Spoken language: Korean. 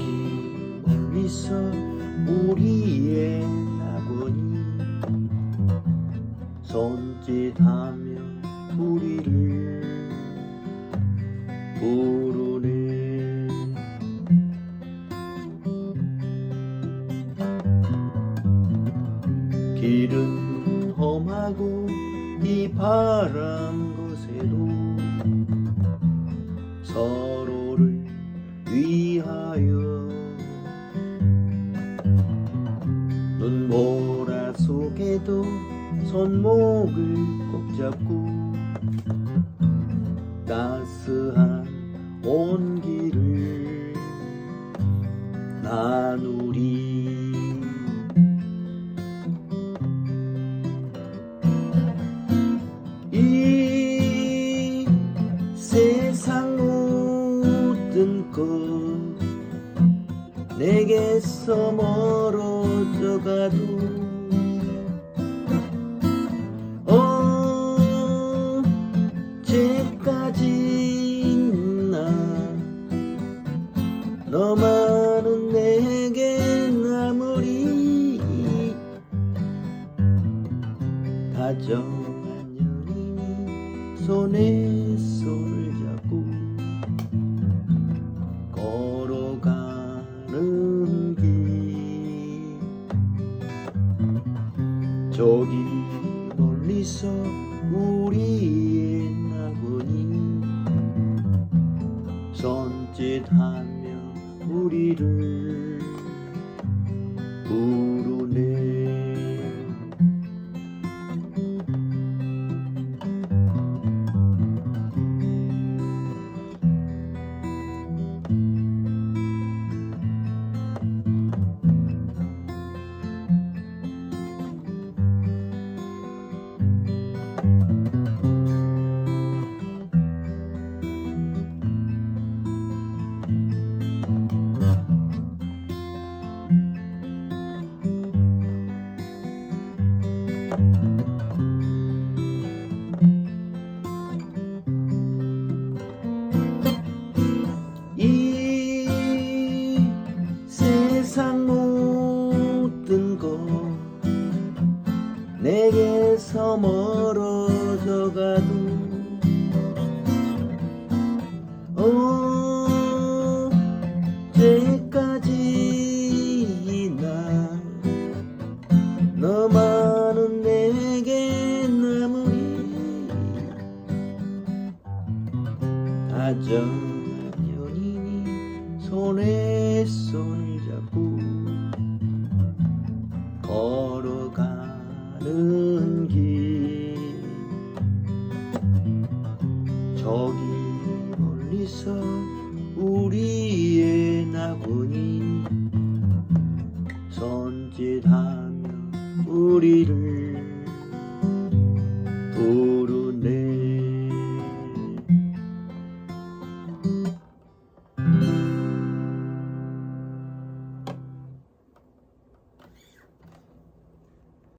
저기 멀리서 우리의 낙원이 손짓하며 우리를 부르네. 길은 험하고 이 바람 곳에도 서 눈보라 속에도 손목을 꼭 잡고 따스한 온기를 나누리. 이 세상 모든 것 내게서 멀어져 가도 언제까지나 너만은 내게 남으리 다정한 연인이 손에 저기 멀리서 우리의 낙원이 손짓하며 우리를 멀어져 가도 언제까지 나 너만은 내게 남으리? 다정한 연인이 손에 손을 저기 멀리서 우리의 낙원이 손짓하며 우리를 부르네.